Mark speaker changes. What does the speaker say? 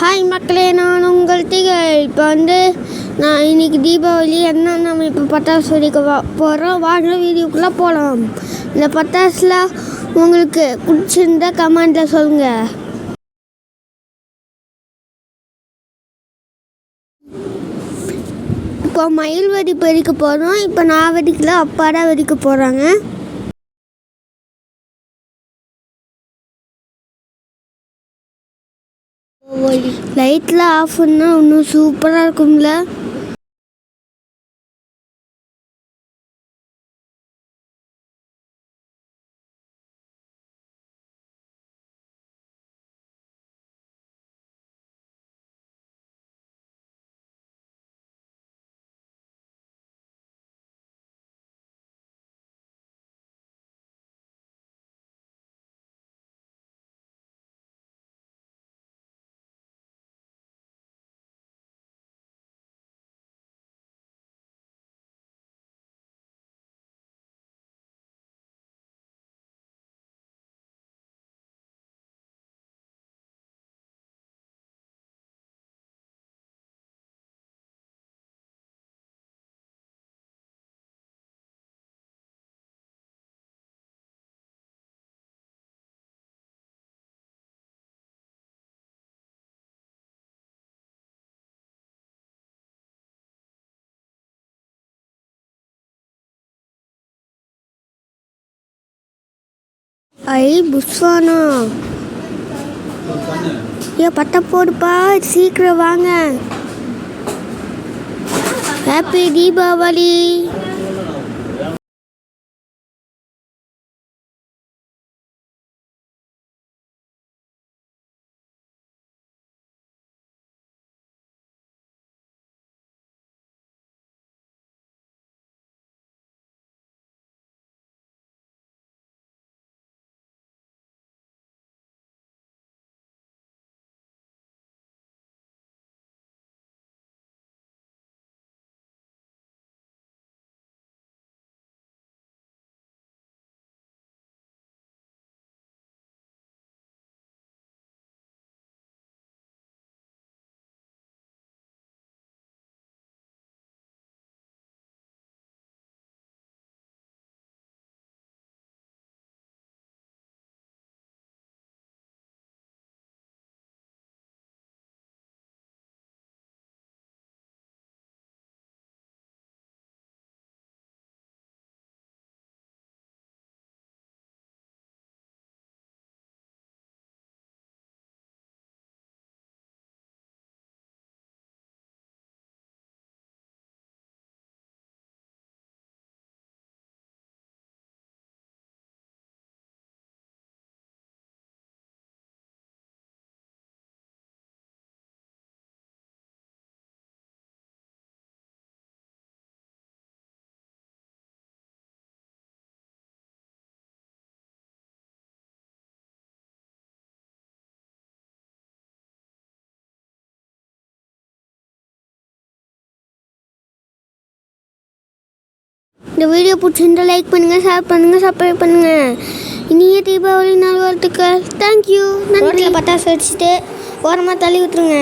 Speaker 1: Hi மக்களே நான் உங்கள் திகழ். இப்போ வந்து நான் இன்னைக்கு தீபாவளி என்ன நம்ம இப்போ பட்டாசு வெடிக்க போகிறோம் வாங்க வீடியோக்குள்ளே போகலாம் இந்த பட்டாசுல உங்களுக்கு பிடிச்சிருந்தா கமெண்டில் சொல்லுங்கள் இப்போ மயில் வெடிப்பு வெடிக்க போகிறோம் இப்போ நான் வெடிக்கல அப்பா தான் வெடிக்க போகிறாங்க லைட்லாம் ஆஃப் பண்ணால் இன்னும் சூப்பராக இருக்கும்ல? ஐ புஷ்வானா ஏ பட்டை போடுப்பா சீக்கிரம் வாங்க. ஹாப்பி தீபாவளி. இந்த வீடியோ பிடிச்சிருந்தா லைக் பண்ணுங்கள் ஷேர் பண்ணுங்கள் சப்ஸ்கிரைப் பண்ணுங்கள் இனிய தீபாவளி நல்வாழ்த்துக்கள். தேங்க்யூ நன்றி. பட்டாசு வச்சுட்டு ஓரமாக தள்ளி விட்டுருங்க.